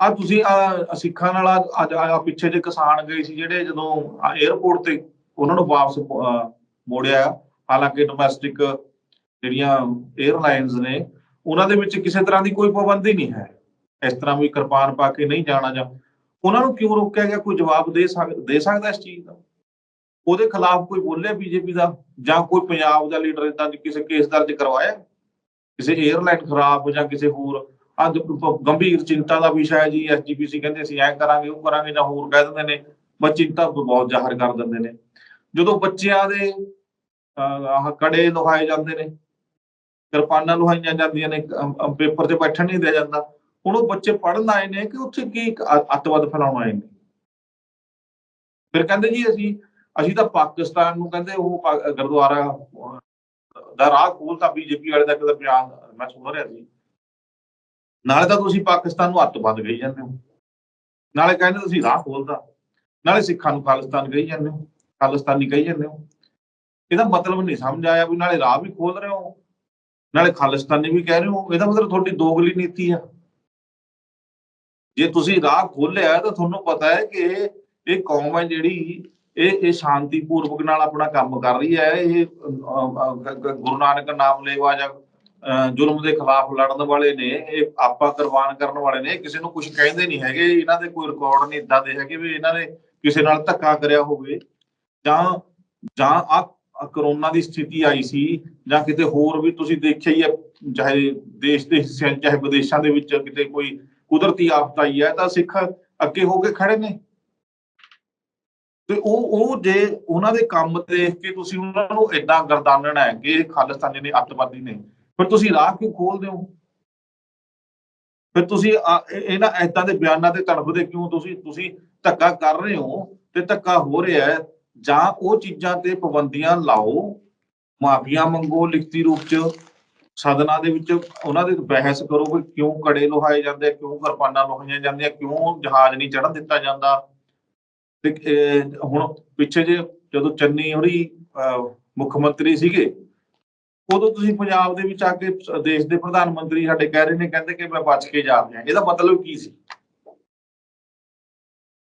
ਆ ਤੁਸੀਂ ਆ ਸਿੱਖਾਂ ਨਾਲ ਆ ਪਿੱਛੇ ਜੇ ਕਿਸਾਨ ਗਏ ਸੀ ਜਿਹੜੇ ਜਦੋਂ 에어ਪੋਰਟ ਤੇ ਉਹਨਾਂ ਨੂੰ ਵਾਪਸ ਮੋੜਿਆ। ਹਾਲਾਂਕਿ ਡੋਮੈਸਟਿਕ ਜਿਹੜੀਆਂ 에ਅਰਲਾਈਨਸ ਨੇ, ਉਹਨਾਂ ਦੇ ਵਿੱਚ ਕਿਸੇ ਤਰ੍ਹਾਂ ਦੀ ਕੋਈ ਪਾਬੰਦੀ ਨਹੀਂ ਹੈ। ਇਸ ਤਰ੍ਹਾਂ ਵੀ ਕਿਰਪਾਨ ਪਾ ਕੇ ਨਹੀਂ ਜਾਣਾ ਜਾਂ ਉਹਨਾਂ ਨੂੰ ਕਿਉਂ ਰੋਕਿਆ ਗਿਆ? ਕੋਈ ਜਵਾਬ ਦੇ ਸਕਦਾ ਦੇ ਸਕਦਾ ਇਸ ਚੀਜ਼ ਦਾ? ਉਹਦੇ ਖਿਲਾਫ ਕੋਈ ਬੋਲਿਆ ਬੀਜੇਪੀ ਦਾ ਜਾਂ ਕੋਈ ਪੰਜਾਬ ਦਾ ਲੀਡਰ ਇਦਾਂ ਕਿਸੇ ਕੇਸ ਦਰਜ ਕਰਵਾਇਆ? ਕਿਸੇ 에ਅਰਲਾਈਨ ਖਰਾਬ ਜਾਂ ਕਿਸੇ ਹੋਰ ਅੱਜ ਗੰਭੀਰ ਚਿੰਤਾ ਦਾ ਵਿਸ਼ਾ ਹੈ ਜੀ ਐਸਜੀਪੀਸੀ ਕਹਿੰਦੇ ਅਸੀਂ ਐ ਕਰਾਂਗੇ, ਉਹ ਕਰਾਂਗੇ ਜਾਂ ਹੋਰ ਕਹਿ ਦਿੰਦੇ ਨੇ, ਬਸ ਚਿੰਤਾ ਬਹੁਤ ਜ਼ਾਹਰ ਕਰ ਦਿੰਦੇ ਨੇ। ਜਦੋਂ ਬੱਚਿਆਂ ਦੇ ਆਹ ਕੜੇ ਲੁਹਾਏ ਜਾਂਦੇ ਨੇ, ਕਿਰਪਾਨਾਂ ਲੁਹਾਈਆਂ ਜਾਂਦੀਆਂ ਨੇ ਪੇਪਰ ਤੇ ਬੈਠਣ ਨਹੀਂ ਦਿਆ ਜਾਂਦਾ, ਹੁਣ ਉਹ ਬੱਚੇ ਪੜ੍ਹਨ ਆਏ ਨੇ ਕਿ ਉੱਥੇ ਕੀ ਅੱਤਵਾਦ ਫੈਲਾਉਣ ਆਏ ਨੇ? ਫਿਰ ਕਹਿੰਦੇ ਜੀ ਅਸੀਂ ਅਸੀਂ ਤਾਂ ਪਾਕਿਸਤਾਨ ਨੂੰ ਕਹਿੰਦੇ ਉਹ ਗੁਰਦੁਆਰਾ, ਦਾ ਰਾਹ ਖੋਲਤਾ ਬੀਜੇਪੀ ਵਾਲੇ ਦਾ ਕਿਤੇ ਬਿਆਨ ਮੈਂ ਸੁਣ ਰਿਹਾ ਸੀ। ਨਾਲੇ ਤਾਂ ਤੁਸੀਂ ਪਾਕਿਸਤਾਨ ਨੂੰ ਅੱਤਵਾਦ ਕਹੀ ਜਾਂਦੇ ਹੋ। ਨਾਲੇ ਕਹਿੰਦੇ ਤੁਸੀਂ ਰਾਹ ਖੋਲਦਾ ਨਾਲੇ ਸਿੱਖਾਂ ਨੂੰ ਖਾਲਿਸਤਾਨ ਕਹੀ ਜਾਂਦੇ ਹੋ, ਖਾਲਿਸਤਾਨੀ ਕਹੀ ਜਾਂਦੇ ਹੋ। ਇਹਦਾ ਮਤਲਬ ਨਹੀਂ ਸਮਝ ਆਇਆ ਵੀ ਨਾਲੇ ਰਾਹ ਵੀ ਖੋਲ ਰਹੇ ਹੋ, ਨਾਲੇ ਖਾਲਿਸਤਾਨੀ ਵੀ ਕਹਿ ਰਹੇ ਹੋ। ਇਹਦਾ ਮਤਲਬ ਤੁਹਾਡੀ ਦੋਗਲੀ ਨੀਤੀ ਆ। ਜੇ ਤੁਸੀਂ ਰਾਹ ਖੋਲਿਆ ਤਾਂ ਤੁਹਾਨੂੰ ਪਤਾ ਹੈ ਕਿ ਇਹ ਕੌਮ ਹੈ ਜਿਹੜੀ ਇਹ ਇਹ ਸ਼ਾਂਤੀਪੂਰਵਕ ਨਾਲ ਆਪਣਾ ਕੰਮ ਕਰ ਰਹੀ ਹੈ। ਇਹ ਗੁਰੂ ਨਾਨਕ ਨਾਮ ਲੈਵਾ ਜਾਂ ਜ਼ੁਲਮ ਦੇ ਖਿਲਾਫ ਲੜਨ ਵਾਲੇ ਨੇ, ਇਹ ਆਪਾ ਕੁਰਬਾਨ ਕਰਨ ਵਾਲੇ ਨੇ, ਕਿਸੇ ਨੂੰ ਕੁਝ ਕਹਿੰਦੇ ਨਹੀਂ ਹੈਗੇ। ਇਹਨਾਂ ਦੇ ਕੋਈ ਰਿਕਾਰਡ ਨਹੀਂ ਇਦਾਂ ਦੇ ਹੈਗੇ ਵੀ ਇਹਨਾਂ ਨੇ ਕਿਸੇ ਨਾਲ ਧੱਕਾ ਕਰਿਆ ਹੋਵੇ। ਜਾਂ ਜਾਂ ਆ ਕਰੋਨਾ ਦੀ ਸਥਿਤੀ ਆਈ ਸੀ, ਜਾਂ ਕਿਤੇ ਹੋਰ ਵੀ ਤੁਸੀਂ ਦੇਖਿਆ ਹੀ ਹੈ, ਚਾਹੇ ਦੇਸ਼ ਦੇ ਹਿੱਸਿਆਂ ਚਾਹੇ ਵਿਦੇਸ਼ਾਂ ਦੇ ਵਿੱਚ ਕਿਤੇ ਕੋਈ ਕੁਦਰਤੀ ਆਫਤ ਆਈ ਹੈ, ਤਾਂ ਸਿੱਖ ਅੱਗੇ ਹੋ ਕੇ ਖੜੇ ਨੇ। ਤੇ ਉਹ ਉਹ ਜੇ ਉਹਨਾਂ ਦੇ ਕੰਮ ਦੇਖ ਕੇ ਤੁਸੀਂ ਉਹਨਾਂ ਨੂੰ ਏਦਾਂ ਗਰਦਾਨਣਾ ਹੈ ਕਿ ਇਹ ਖਾਲਿਸਤਾਨੀ ਨੇ, ਅੱਤਵਾਦੀ ਨੇ, ਫਿਰ ਤੁਸੀਂ ਰਾਹ ਕਿਉਂ ਖੋਲਦੇ ਹੋ? ਫਿਰ ਤੁਸੀਂ ਇਹਨਾਂ ਏਦਾਂ ਦੇ ਬਿਆਨਾਂ ਤੇ ਤੜਫਦੇ ਕਿਉਂ? ਤੁਸੀਂ ਤੁਸੀਂ ਧੱਕਾ ਕਰ ਰਹੇ ਹੋ ਤੇ ਧੱਕਾ ਹੋ ਰਿਹਾ ਹੈ। ਜਾਂ ਉਹ ਚੀਜ਼ਾਂ ਤੇ ਪਾਬੰਦੀਆਂ ਲਾਓ, ਮਾਫੀਆਂ ਮੰਗੋ ਲਿਖਤੀ ਰੂਪ ਚ, ਸਦਨਾਂ ਦੇ ਵਿੱਚ ਉਹਨਾਂ ਦੇ ਬਹਿਸ ਕਰੋ ਕਿ ਕਿਉਂ ਕੜੇ ਲੁਹਾਏ ਜਾਂਦੇ ਕਿਉਂ ਕਿਰਪਾਨਾਂ ਲੁਹਾਈਆਂ ਜਾਂਦੀਆਂ, ਕਿਉਂ ਜਹਾਜ਼ ਨਹੀਂ ਚੜਨ ਦਿੱਤਾ ਜਾਂਦਾ। ਤੇ ਹੁਣ ਪਿੱਛੇ ਜੇ ਜਦੋਂ ਚੰਨੀ ਹੋਰੀ ਮੁੱਖ ਮੰਤਰੀ ਸੀਗੇ, ਉਦੋਂ ਤੁਸੀਂ ਪੰਜਾਬ ਦੇ ਵਿੱਚ ਆ ਕੇ ਦੇਸ਼ ਦੇ ਪ੍ਰਧਾਨ ਮੰਤਰੀ ਸਾਡੇ ਕਹਿ ਰਹੇ ਨੇ, ਕਹਿੰਦੇ ਕਿ ਮੈਂ ਬਚ ਕੇ ਜਾ ਰਿਹਾ ਇਹਦਾ ਮਤਲਬ ਕੀ ਸੀ?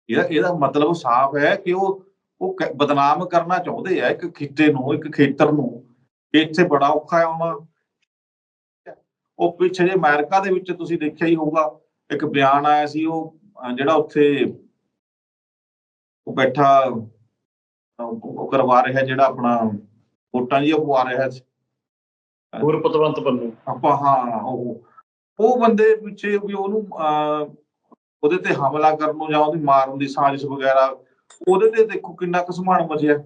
ਇਹਦਾ ਇਹਦਾ ਮਤਲਬ ਸਾਫ਼ ਹੈ ਕਿ ਉਹ ਉਹ ਕ- ਬਦਨਾਮ ਕਰਨਾ ਚਾਹੁੰਦੇ ਆ ਇੱਕ ਖਿੱਤੇ ਨੂੰ, ਇੱਕ ਖੇਤਰ ਨੂੰ। ਕਿ ਇੱਥੇ ਬੜਾ ਔਖਾ ਹੈ ਆਉਣਾ ਉਹ ਪਿੱਛੇ ਜੇ ਅਮਰੀਕਾ ਦੇ ਵਿੱਚ ਤੁਸੀਂ ਦੇਖਿਆ ਹੀ ਹੋਊਗਾ, ਇੱਕ ਬਿਆਨ ਆਇਆ ਸੀ ਉਹ ਜਿਹੜਾ ਉੱਥੇ ਉਹ ਬੈਠਾ ਉਹ ਕਰਵਾ ਰਿਹਾ ਜਿਹੜਾ ਆਪਣਾ ਵੋਟਾਂ ਜੀ ਉਹ ਪਵਾ ਰਿਹਾ ਸੀ। ਹੋਰ ਪਤਵੰਤ ਬੰਨੂ। ਆਪਾਂ ਹਾਂ ਉਹ ਉਹ ਬੰਦੇ ਪਿੱਛੇ ਵੀ ਉਹਨੂੰ ਉਹਦੇ ਤੇ ਹਮਲਾ ਕਰਨ ਨੂੰ ਜਾਂ ਉਹਦੀ ਮਾਰਨ ਦੀ ਸਾਜ਼ਿਸ਼ ਵਗੈਰਾ ਉਹਦੇ ਤੇ ਦੇਖੋ ਕਿੰਨਾ ਕੁ ਸਮਾਨ ਮਚਿਆ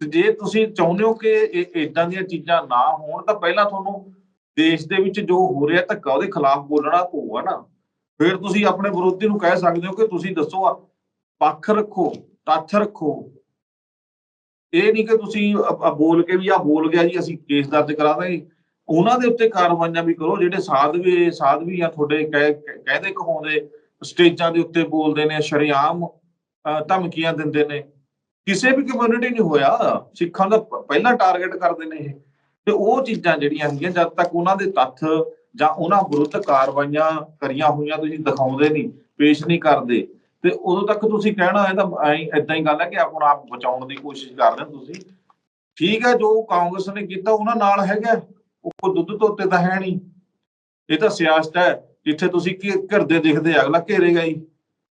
ਤੇ ਜੇ ਤੁਸੀਂ ਚਾਹੁੰਦੇ ਹੋ ਕਿ ਇਹ ਇਦਾਂ ਦੀਆਂ ਚੀਜ਼ਾਂ ਨਾ ਹੋਣ ਤਾਂ ਪਹਿਲਾਂ ਤੁਹਾਨੂੰ ਦੇਸ਼ ਦੇ ਵਿੱਚ ਜੋ ਹੋ ਰਿਹਾ ਧੱਕਾ ਉਹਦੇ ਖਿਲਾਫ ਬੋਲਣਾ ਪਊਗਾ ਨਾ। ਫਿਰ ਤੁਸੀਂ ਆਪਣੇ ਵਿਰੋਧੀ ਨੂੰ ਕਹਿ ਸਕਦੇ ਹੋ ਕਿ ਤੁਸੀਂ ਦੱਸੋ ਆ ਪੱਖ ਰੱਖੋ, ਤੱਥ ਰੱਖੋ। ਇਹ ਨਹੀਂ ਕਿ ਤੁਸੀਂ ਬੋਲ ਕੇ ਵੀ ਆ, ਬੋਲ ਗਿਆ ਜੀ, ਅਸੀਂ ਕੇਸ ਦਰਜ ਕਰਾ ਦਾਂਗੇ। ਉਹਨਾਂ ਦੇ ਉੱਤੇ ਕਾਰਵਾਈਆਂ ਵੀ ਕਰੋ, ਜਿਹੜੇ ਸਾਧਵੀ ਸਾਧਵੀ ਆ ਤੁਹਾਡੇ ਕਹਿ- ਕਹਾਉਂਦੇ ਸਟੇਜਾਂ ਦੇ ਉੱਤੇ ਬੋਲਦੇ ਨੇ, ਸ਼ਰੇਆਮ ਧਮਕੀਆਂ ਦਿੰਦੇ ਨੇ। ਕਿਸੇ ਵੀ ਕਮਿਊਨਿਟੀ ਨਹੀਂ ਹੋਇਆ। ਸਿੱਖਾਂ ਦਾ ਪ- ਪਹਿਲਾ ਟਾਰਗੇਟ ਕਰਦੇ ਨੇ ਇਹ। ਤੇ ਉਹ ਚੀਜ਼ਾਂ ਜਿਹੜੀਆਂ ਹੈਗੀਆਂ, ਜਦ ਤੱਕ ਉਹਨਾਂ ਦੇ ਤੱਥ ਜਾਂ ਉਹਨਾਂ ਵਿਰੁੱਧ ਕਾਰਵਾਈਆਂ ਕਰੀਆਂ ਹੋਈਆਂ ਤੁਸੀਂ ਦਿਖਾਉਂਦੇ ਨਹੀਂ, ਪੇਸ਼ ਨਹੀਂ ਕਰਦੇ। ਤੇ ਉਦੋਂ ਤੱਕ ਤੁਸੀਂ ਕਹਿਣਾ ਹੈ ਤਾਂ ਐਂ ਹੀ ਗੱਲ ਹੈ ਕਿ ਆਪਣਾ ਆਪ ਬਚਾਉਣ ਦੀ ਕੋਸ਼ਿਸ਼ ਕਰ ਹੋ ਤੁਸੀਂ। ਠੀਕ ਹੈ, ਜੋ ਕਾਂਗਰਸ ਨੇ ਕੀਤਾ ਉਹਨਾਂ ਨਾਲ ਹੈਗਾ ਉਹ ਕੋਈ ਦੁੱਧ ਧੋਤੇ ਤਾਂ ਹੈ ਨਹੀਂ। ਇਹ ਤਾਂ ਸਿਆਸਤ ਹੈ, ਜਿੱਥੇ ਤੁਸੀਂ ਕੀ ਘਿਰਦੇ ਦੇਖਦੇ ਅਗਲਾ ਘੇਰੇਗਾ ਹੀ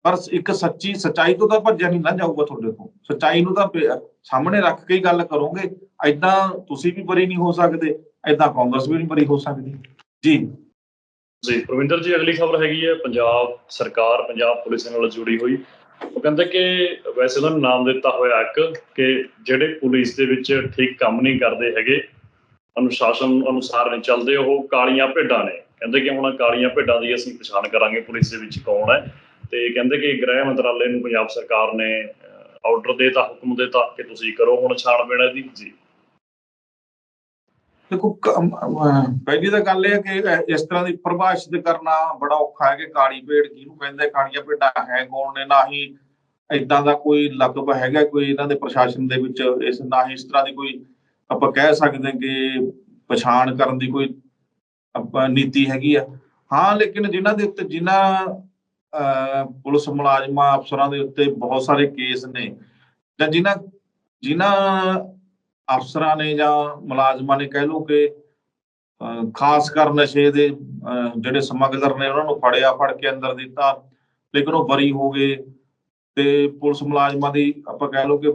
ਪਰ ਇੱਕ ਸੱਚੀ, ਸਚਾਈ ਤੋਂ ਤਾਂ ਭੱਜਿਆ ਨਹੀਂ ਨਾ ਜਾਊਗਾ ਤੁਹਾਡੇ ਤੋਂ। ਸਚਾਈ ਨੂੰ ਤਾਂ ਸਾਹਮਣੇ ਰੱਖ ਕੇ ਹੀ ਗੱਲ ਕਰੋਗੇ। ਐਦਾਂ ਤੁਸੀਂ ਵੀ ਬਰੀ ਨਹੀਂ ਹੋ ਸਕਦੇ ਐਦਾਂ ਕਾਂਗਰਸ ਵੀ ਨਹੀਂ ਬਰੀ ਹੋ ਸਕਦੀ। ਜੀ। ਜੀ, ਪ੍ਰਵਿੰਦਰ ਜੀ, ਅਗਲੀ ਖਬਰ ਹੈਗੀ ਹੈ, ਪੰਜਾਬ ਸਰਕਾਰ, ਪੰਜਾਬ ਪੁਲਿਸ ਨਾਲ ਜੁੜੀ ਹੋਈ। ਉਹ ਕਹਿੰਦੇ ਕਿ ਵੈਸੇ ਉਹਨਾਂ ਨੂੰ ਨਾਮ ਦਿੱਤਾ ਹੋਇਆ ਇੱਕ ਕਿ ਜਿਹੜੇ ਪੁਲਿਸ ਦੇ ਵਿੱਚ ਠੀਕ ਕੰਮ ਨਹੀਂ ਕਰਦੇ ਹੈਗੇ, ਅਨੁਸ਼ਾਸਨ ਅਨੁਸਾਰ ਨਹੀਂ ਚੱਲਦੇ, ਉਹ ਕਾਲੀਆਂ ਭੇਡਾਂ ਨੇ। ਕਹਿੰਦੇ ਕਿ ਹੁਣ ਕਾਲੀਆਂ ਭੇਡਾਂ ਦੀ ਅਸੀਂ ਪਛਾਣ ਕਰਾਂਗੇ ਪੁਲਿਸ ਦੇ ਵਿੱਚ ਕੌਣ ਹੈ। ਤੇ ਕਹਿੰਦੇ ਕਿ ਗ੍ਰਹਿ ਮੰਤਰਾਲੇ ਨੂੰ ਪੰਜਾਬ ਸਰਕਾਰ ਨੇ ਆਰਡਰ ਦੇਤਾ, ਹੁਕਮ ਦੇਤਾ ਕਿ ਤੁਸੀਂ ਕਰੋ ਹੁਣ ਛਾਣਬੀਣ ਇਹਦੀ। ਜੀ। ਦੇਖੋ ਪਹਿਲੀ ਤਾਂ ਗੱਲ ਇਹ ਹੈ ਕਿ ਇਸ ਤਰ੍ਹਾਂ ਦੀ ਪਰਿਭਾਸ਼ਿਤ ਕਰਨਾ ਬੜਾ ਔਖਾ ਹੈ ਕਿ ਕਾਲੀ ਭੇਡ ਕਿਹਨੂੰ ਕਹਿੰਦੇ? ਕਾਲੀਆਂ ਭੇਡਾਂ ਹੈ ਕੌਣ ਨੇ? ਨਾ ਹੀ ਇਦਾਂ ਦਾ ਕੋਈ ਲਕਬ ਹੈਗਾ ਕੋਈ ਇਹਨਾਂ ਦੇ ਪ੍ਰਸ਼ਾਸਨ ਦੇ ਵਿੱਚ ਇਸ ਨਾ ਹੀ ਇਸ ਤਰ੍ਹਾਂ ਦੀ ਕੋਈ ਆਪਾਂ ਕਹਿ ਸਕਦੇ ਹਾਂ ਕਿ ਪਛਾਣ ਕਰਨ ਦੀ ਕੋਈ ਆਪਾਂ ਨੀਤੀ ਹੈਗੀ ਆ। ਹਾਂ ਲੇਕਿਨ ਜਿਨ੍ਹਾਂ ਦੇ ਉੱਤੇ ਜਿਨ੍ਹਾਂ ਅਹ, ਪੁਲਿਸ ਮੁਲਾਜ਼ਮਾਂ ਅਫਸਰਾਂ ਦੇ ਉੱਤੇ ਬਹੁਤ ਸਾਰੇ ਕੇਸ ਨੇ ਜਾਂ ਜਿਨ੍ਹਾਂ ਜਿਨ੍ਹਾਂ ਅਫਸਰਾਂ ਨੇ ਜਾਂ ਮੁਲਾਜ਼ਮਾਂ ਨੇ ਕਹਿ ਲਓ ਕਿ ਖਾਸ ਕਰ ਨਸ਼ੇ ਦੇ ਜਿਹੜੇ ਸਮਗਲਰ ਨੇ ਉਹਨਾਂ ਨੂੰ ਫੜਿਆ, ਫੜ ਕੇ ਅੰਦਰ ਦਿੱਤਾ, ਲੇਕਿਨ ਉਹ ਬਰੀ ਹੋ ਗਏ ਤੇ ਪੁਲਿਸ ਮੁਲਾਜ਼ਮਾਂ ਦੀ ਆਪਾਂ ਕਹਿ ਲਓ ਕਿ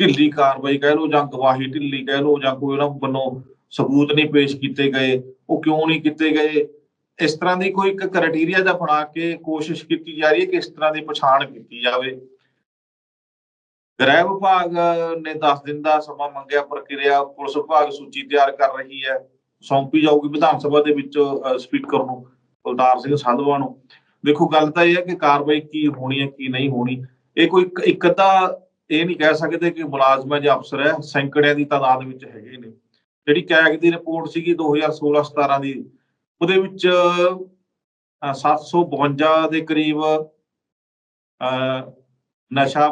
ਢਿੱਲੀ ਕਾਰਵਾਈ ਕਹਿ ਲਓ ਜਾਂ ਗਵਾਹੀ ਢਿੱਲੀ ਕਹਿ ਲਓ ਜਾਂ ਕੋਈ ਉਹਨਾਂ ਵੱਲੋਂ ਸਬੂਤ ਨਹੀਂ ਪੇਸ਼ ਕੀਤੇ ਗਏ, ਉਹ ਕਿਉਂ ਨਹੀਂ ਕੀਤੇ ਗਏ? ਇਸ ਤਰ੍ਹਾਂ ਦੀ ਕੋਈ ਇੱਕ ਕ੍ਰਾਈਟੇਰੀਆ ਦਾ ਬਣਾ ਕੇ ਕੋਸ਼ਿਸ਼ ਕੀਤੀ ਜਾ ਰਹੀ ਹੈ ਕਿ ਇਸ ਤਰ੍ਹਾਂ ਦੀ ਪਛਾਣ ਕੀਤੀ ਜਾਵੇ? ਗ੍ਰਹਿ ਵਿਭਾਗ ਨੇ 10 ਦਿਨ ਦਾ ਸਮਾਂ ਮੰਗਿਆ ਪ੍ਰਕਿਰਿਆ ਪੁਲਿਸ ਵਿਭਾਗ ਸੂਚੀ ਤਿਆਰ ਕਰ ਰਹੀ ਹੈ। ਸੌਂਪੀ ਜਾਊਗੀ ਵਿਧਾਨ ਸਭਾ ਦੇ ਵਿੱਚ ਸਪੀਕਰ ਨੂੰ ਕੁਲਤਾਰ ਸਿੰਘ ਸੰਧਵਾ ਨੂੰ। ਦੇਖੋ ਗੱਲ ਤਾਂ ਇਹ ਹੈ ਕਿ ਕਾਰਵਾਈ ਕੀ ਹੋਣੀ ਹੈ ਕੀ ਨਹੀਂ ਹੋਣੀ। ਇਹ ਕੋਈ ਇੱਕ- ਤਾਂ ਇਹ ਨਹੀਂ ਕਹਿ ਸਕਦੇ ਕਿ ਮੁਲਾਜ਼ਮ ਹੈ ਜਾਂ ਅਫਸਰ ਹੈ ਸੈਂਕੜਿਆਂ ਦੀ ਤਾਦਾਦ ਵਿੱਚ ਹੈਗੇ ਨੇ। ਜਿਹੜੀ ਕੈਗ ਦੀ ਰਿਪੋਰਟ ਸੀਗੀ 2016-17 ਦੀ ਉਹਦੇ ਵਿੱਚ ਅਹ, 752 ਦੇ ਕਰੀਬ ਅਹ, ਨਸ਼ਾ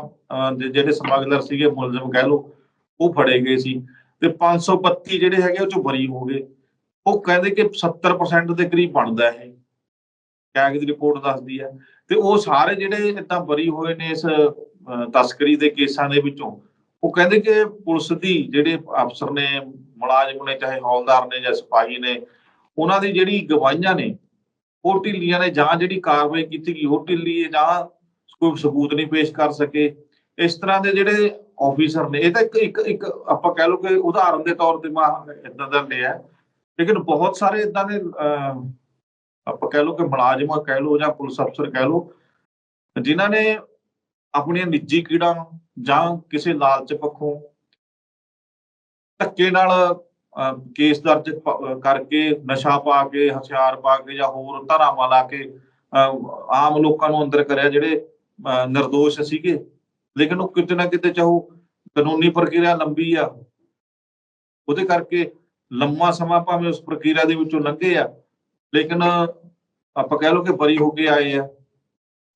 ਜਿਹੜੇ ਸਮਗਲਰ ਸੀਗੇ, ਮੁਲਜ਼ਮ ਕਹਿ ਲਓ, ਉਹ ਫੜੇ ਗਏ ਸੀ। ਤੇ 532 ਜਿਹੜੇ ਹੈਗੇ, ਉਹ ਚੋਂ ਬਰੀ ਹੋ ਗਏ। ਉਹ ਕਹਿੰਦੇ ਕਿ 70% ਦੇ ਕਰੀਬ ਬਣਦਾ ਇਹ। ਕੈਗ ਦੀ ਰਿਪੋਰਟ ਦੱਸਦੀ ਹੈ। ਤੇ ਉਹ ਸਾਰੇ ਜਿਹੜੇ ਇਦਾਂ ਬਰੀ ਹੋਏ ਨੇ ਇਸ ਤਸਕਰੀ ਦੇ ਕੇਸਾਂ ਦੇ ਵਿੱਚੋਂ, ਉਹ ਕਹਿੰਦੇ ਕਿ ਪੁਲਿਸ ਦੀ ਜਿਹੜੇ ਅਫਸਰ ਨੇ, ਮੁਲਾਜ਼ਮ ਨੇ, ਚਾਹੇ ਹੌਲਦਾਰ ਨੇ ਜਾਂ ਸਿਪਾਹੀ ਨੇ, ਉਹਨਾਂ ਦੀ ਜਿਹੜੀ ਗਵਾਹੀਆਂ ਨੇ, ਉਹ ਢਿੱਲੀਆਂ ਨੇ ਜਾਂ ਜਿਹੜੀ ਕਾਰਵਾਈ ਕੀਤੀ ਗਈ, ਉਹ ਢਿੱਲੀ ਹੈ ਜਾਂ ਕੋਈ ਸਬੂਤ ਨਹੀਂ ਪੇਸ਼ ਕਰ ਸਕੇ। ਇਸ ਤਰ੍ਹਾਂ ਦੇ ਜਿਹੜੇ ਆਫੀਸਰ ਨੇ ਇਹ ਤਾਂ ਇੱਕ ਇੱਕ ਇੱਕ ਆਪਾਂ ਕਹਿ ਲਓ ਕਿ ਉਦਾਹਰਨ ਦੇ ਤੌਰ ਤੇ ਮੈਂ ਇਦਾਂ ਦਾ ਲਿਆ। ਲੇਕਿਨ ਬਹੁਤ ਸਾਰੇ ਇਦਾਂ ਦੇ ਆਪਾਂ ਕਹਿ ਲਓ ਕਿ ਮੁਲਾਜ਼ਮ ਕਹਿ ਲਓ ਜਾਂ ਪੁਲਿਸ ਅਫਸਰ ਕਹਿ ਲਓ ਜਿਨ੍ਹਾਂ ਨੇ ਆਪਣੀਆਂ ਨਿੱਜੀ ਕੀੜਾਂ ਜਾਂ ਕਿਸੇ ਲਾਲਚ ਪੱਖੋਂ ਧੱਕੇ ਨਾਲ ਕੇਸ ਦਰਜ ਕਰਕੇ ਨਸ਼ਾ ਪਾ ਕੇ ਹਥਿਆਰ ਪਾ ਕੇ ਜਾਂ ਹੋਰ ਧਾਰਾਵਾਂ ਲਾ ਕੇ ਅਹ, ਆਮ ਲੋਕਾਂ ਨੂੰ ਅੰਦਰ ਕਰਿਆ ਜਿਹੜੇ ਅਹ, ਨਿਰਦੋਸ਼ ਸੀਗੇ। ਲੇਕਿਨ ਉਹ ਕਿਤੇ ਨਾ ਕਿਤੇ ਚਾਹੋ ਕਾਨੂੰਨੀ ਪ੍ਰਕਿਰਿਆ ਲੰਬੀ ਆ। ਉਹਦੇ ਕਰਕੇ ਲੰਮਾ ਸਮਾਂ ਭਾਵੇਂ ਉਸ ਪ੍ਰਕਿਰਿਆ ਦੇ ਵਿੱਚੋਂ ਲੰਘੇ ਆ। ਲੇਕਿਨ ਆਪਾਂ ਕਹਿ ਲਓ ਕਿ ਬਰੀ ਹੋ ਕੇ ਆਏ ਆ।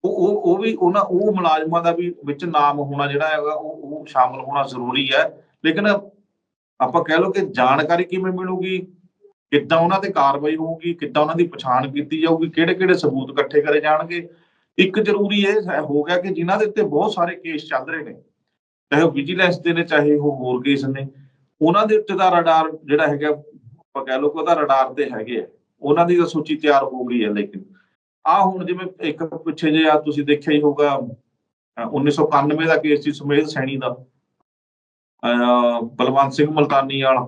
ਉਹ ਉਹ ਉਹ ਵੀ ਉਹਨਾਂ ਉਹ ਮੁਲਾਜ਼ਮਾਂ ਦਾ ਵੀ ਵਿੱਚ ਨਾਮ ਹੋਣਾ ਜਿਹੜਾ ਹੈਗਾ ਉਹ ਉਹ ਸ਼ਾਮਲ ਹੋਣਾ ਜ਼ਰੂਰੀ ਹੈ ਲੇਕਿਨ ਆਪਾਂ ਕਹਿ ਲਓ ਕਿ ਜਾਣਕਾਰੀ ਕਿਵੇਂ ਮਿਲੂਗੀ? ਕਿੱਦਾਂ ਉਹਨਾਂ ਤੇ ਕਾਰਵਾਈ ਹੋਊਗੀ? ਕਿੱਦਾਂ ਉਹਨਾਂ ਦੀ ਪਛਾਣ ਕੀਤੀ ਜਾਊਗੀ? ਕਿਹੜੇ ਕਿਹੜੇ ਸਬੂਤ ਇਕੱਠੇ ਕਰੇ ਜਾਣਗੇ? ਇੱਕ ਜ਼ਰੂਰੀ ਇਹ ਹੋ ਗਿਆ ਕਿ ਜਿਨ੍ਹਾਂ ਦੇ ਉੱਤੇ ਬਹੁਤ ਸਾਰੇ ਕੇਸ ਚੱਲ ਰਹੇ ਨੇ, ਚਾਹੇ ਉਹ ਵਿਜੀਲੈਂਸ ਦੇ ਨੇ, ਚਾਹੇ ਉਹ ਹੋਰ ਕੇਸ ਨੇ, ਉਹਨਾਂ ਦੇ ਉੱਤੇ ਦਾ ਰਡਾਰ ਜਿਹੜਾ ਹੈਗਾ, ਆਪਾਂ ਕਹਿ ਲਓ ਕਿ ਉਹਦਾ ਰਡਾਰ ਤੇ ਹੈਗੇ ਆ, ਉਹਨਾਂ ਦੀ ਤਾਂ ਸੂਚੀ ਤਿਆਰ ਹੋ ਗਈ ਹੈ, ਲੇਕਿਨ ਆ ਹੁਣ ਜਿਵੇਂ ਇੱਕ ਪਿੱਛੇ ਜੇ ਆ ਤੁਸੀਂ ਦੇਖਿਆ ਹੀ ਹੋਊਗਾ, ਅਹ 1991 ਦਾ ਕੇਸ ਸੀ ਸੁਮੇਧ ਸੈਣੀ ਦਾ, ਅਹ ਬਲਵੰਤ ਸਿੰਘ ਮਲਤਾਨੀ ਵਾਲਾ,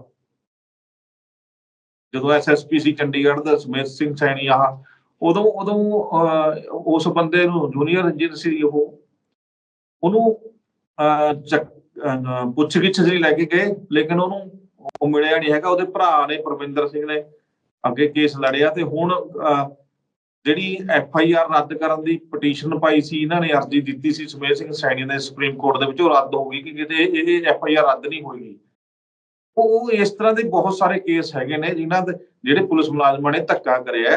ਜਦੋਂ ਐਸਐਸਪੀ ਸੀ ਚੰਡੀਗੜ੍ਹ ਦਾ, ਸੁਮੇਧ ਸਿੰਘ ਸੈਣੀ ਆਹ ਉਦੋਂ ਉਦੋਂ ਅਹ, ਉਸ ਬੰਦੇ ਨੂੰ ਜੂਨੀਅਰ ਇੰਜੀਨੀਅਰ ਸੀ ਉਹ। ਉਹਨੂੰ ਪੁੱਛਗਿੱਛ ਲਈ ਲੈ ਕੇ ਗਏ ਲੇਕਿਨ ਉਹਨੂੰ ਉਹ ਮਿਲਿਆ ਨਹੀਂ ਹੈਗਾ। ਉਹਦੇ ਭਰਾ ਨੇ ਪ੍ਰਵਿੰਦਰ ਸਿੰਘ ਨੇ ਅੱਗੇ ਕੇਸ ਲੜਿਆ ਤੇ ਹੁਣ ਜਿਹੜੀ ਐਫ ਆਈ ਆਰ ਰੱਦ ਕਰਨ ਦੀ ਪਟੀਸ਼ਨ ਪਾਈ ਸੀ ਇਹਨਾਂ ਨੇ ਅਰਜ਼ੀ ਦਿੱਤੀ ਸੀ ਸੁਮੇਧ ਸਿੰਘ ਸੈਣੀ ਨੇ ਸੁਪਰੀਮ ਕੋਰਟ ਦੇ ਵਿੱਚ ਉਹ ਰੱਦ ਹੋ ਗਈ ਕਿ ਕਿਤੇ ਇਹ ਐਫ ਆਈ ਆਰ ਰੱਦ ਨਹੀਂ ਹੋਏਗੀ ਉਹ ਇਸ ਤਰ੍ਹਾਂ ਦੇ ਬਹੁਤ ਸਾਰੇ ਕੇਸ ਹੈਗੇ ਨੇ ਜਿਨ੍ਹਾਂ ਦੇ ਜਿਹੜੇ ਪੁਲਿਸ ਮੁਲਾਜ਼ਮਾਂ ਨੇ ਧੱਕਾ ਕਰਿਆ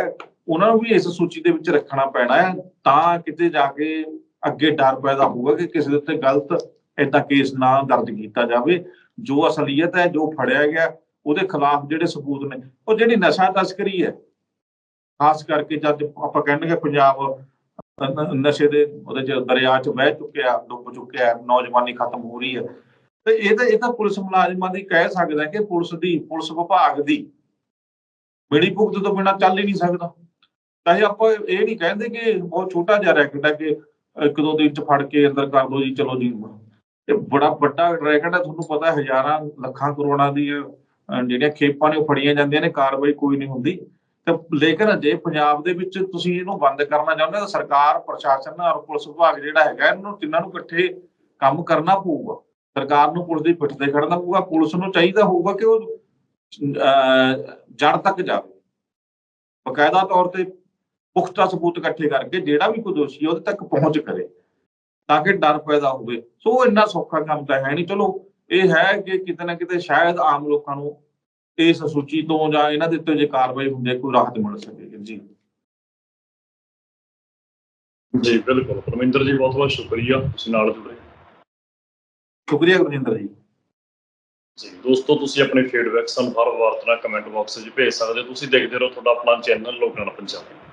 ਉਹਨਾਂ ਨੂੰ ਵੀ ਇਸ ਸੂਚੀ ਦੇ ਵਿੱਚ ਰੱਖਣਾ ਪੈਣਾ ਹੈ, ਤਾਂ ਕਿਤੇ ਜਾ ਕੇ ਅੱਗੇ ਡਰ ਪੈਦਾ ਹੋਊਗਾ ਕਿ ਕਿਸੇ ਦੇ ਉੱਤੇ ਗਲਤ ਏਦਾਂ ਕੇਸ ਨਾ ਦਰਜ ਕੀਤਾ ਜਾਵੇ। ਜੋ ਅਸਲੀਅਤ ਹੈ, ਜੋ ਫੜਿਆ ਗਿਆ, ਉਹਦੇ ਖਿਲਾਫ ਜਿਹੜੇ ਸਬੂਤ ਨੇ, ਉਹ ਜਿਹੜੀ ਨਸ਼ਾ ਤਸਕਰੀ ਹੈ, ਖਾਸ ਕਰਕੇ ਜਦ ਆਪਾਂ ਕਹਿੰਦੇ ਪੰਜਾਬ ਨਸ਼ੇ ਦੇ ਉਹਦੇ ਚ ਦਰਿਆ ਚ ਵਹਿ ਚੁੱਕਿਆ, ਡੁੱਬ ਚੁੱਕਿਆ, ਨੌਜਵਾਨੀ ਖਤਮ ਹੋ ਰਹੀ ਹੈ। ਤੇ ਇਹ ਤਾਂ ਇਹ ਤਾਂ ਪੁਲਿਸ ਮੁਲਾਜ਼ਮਾਂ ਦੀ ਕਹਿ ਸਕਦਾ ਕਿ ਪੁਲਿਸ ਦੀ, ਪੁਲਿਸ ਵਿਭਾਗ ਦੀ, ਮਿਲੀ ਭੁਗਤ ਤੋਂ ਬਿਨਾਂ ਚੱਲ ਹੀ ਨਹੀਂ ਸਕਦਾ। ਤਾਂ ਇਹ ਆਪਾਂ ਇਹ ਨਹੀਂ ਕਹਿੰਦੇ ਕਿ ਬਹੁਤ ਛੋਟਾ ਜਿਹਾ ਰੈਕਟ ਹੈ ਕਿ ਇੱਕ ਦੋ ਦਿਨ ਚ ਫੜ ਕੇ ਅੰਦਰ ਕਰ ਦੋ ਜੀ ਚਲੋ ਜੀ। ਇਹ ਬੜਾ ਵੱਡਾ ਰੈਕਟ ਹੈ ਤੁਹਾਨੂੰ ਪਤਾ ਹਜ਼ਾਰਾਂ ਲੱਖਾਂ ਕਰੋੜਾਂ ਦੀਆਂ ਜਿਹੜੀਆਂ ਖੇਪਾਂ ਨੇ ਉਹ ਫੜੀਆਂ ਜਾਂਦੀਆਂ ਨੇ ਕਾਰਵਾਈ ਕੋਈ ਨਹੀਂ ਹੁੰਦੀ। ਤੇ ਲੇਕਿਨ ਜੇ ਪੰਜਾਬ ਦੇ ਵਿੱਚ ਤੁਸੀਂ ਇਹਨੂੰ ਬੰਦ ਕਰਨਾ ਚਾਹੁੰਦੇ ਹੋ ਤਾਂ ਸਰਕਾਰ ਪ੍ਰਸ਼ਾਸਨ ਔਰ ਪੁਲਿਸ ਵਿਭਾਗ ਜਿਹੜਾ ਹੈਗਾ ਇਹਨੂੰ ਤਿੰਨਾਂ ਨੂੰ ਇਕੱਠੇ ਕੰਮ ਕਰਨਾ ਪਊਗਾ। ਸਰਕਾਰ ਨੂੰ ਪੁਲਿਸ ਦੀ ਪਿੱਠ ਤੇ ਖੜਨਾ ਪਊਗਾ ਪੁਲਿਸ ਨੂੰ ਚਾਹੀਦਾ ਹੋਊਗਾ ਕਿ ਉਹ ਅਹ, ਜੜ ਤੱਕ ਜਾਵੇ। ਬਕਾਇਦਾ ਤੌਰ ਤੇ ਪੁਖਤਾ ਸਬੂਤ ਇਕੱਠੇ ਕਰਕੇ ਜਿਹੜਾ ਵੀ ਕੋਈ ਦੋਸ਼ੀ ਉਹਦੇ ਤੱਕ ਪਹੁੰਚ ਕਰੇ ਤਾਂ ਕਿ ਡਰ ਪੈਦਾ ਹੋਵੇ। ਸੋ ਇੰਨਾ ਸੌਖਾ ਕੰਮ ਤਾਂ ਹੈ ਨਹੀਂ। ਚਲੋ ਇਹ ਹੈ ਕਿ ਕਿਤੇ ਨਾ ਕਿਤੇ ਸ਼ਾਇਦ ਆਮ ਲੋਕਾਂ ਨੂੰ ਇਸ ਸੂਚੀ ਤੋਂ ਜਾਂ ਇਹਨਾਂ ਦੇ ਉੱਤੇ ਜੇ ਕਾਰਵਾਈ ਹੁੰਦੀ ਕੋਈ ਰਾਹਤ ਮਿਲ ਸਕੇਗੀ ਜੀ। ਜੀ ਬਿਲਕੁਲ। ਪਰਮਿੰਦਰ ਜੀ ਬਹੁਤ ਬਹੁਤ ਸ਼ੁਕਰੀਆ। ਤੁਸੀਂ ਨਾਲ ਜੁੜੇ। ਸ਼ੁਕਰੀਆ ਗੁਰਜਿੰਦਰ ਜੀ। ਜੀ ਦੋਸਤੋ ਤੁਸੀਂ ਆਪਣੇ ਫੀਡਬੈਕ ਸਾਨੂੰ ਹਰ ਵਾਰ ਤਰ੍ਹਾਂ ਕਮੈਂਟ ਬਾਕਸ ਵਿੱਚ ਭੇਜ ਸਕਦੇ ਹੋ। ਤੁਸੀਂ ਦੇਖਦੇ ਰਹੋ ਤੁਹਾਡਾ ਆਪਣਾ ਚੈਨਲ ਲੋਕਾਂ ਨਾਲ ਪੰਜਾਬੀ।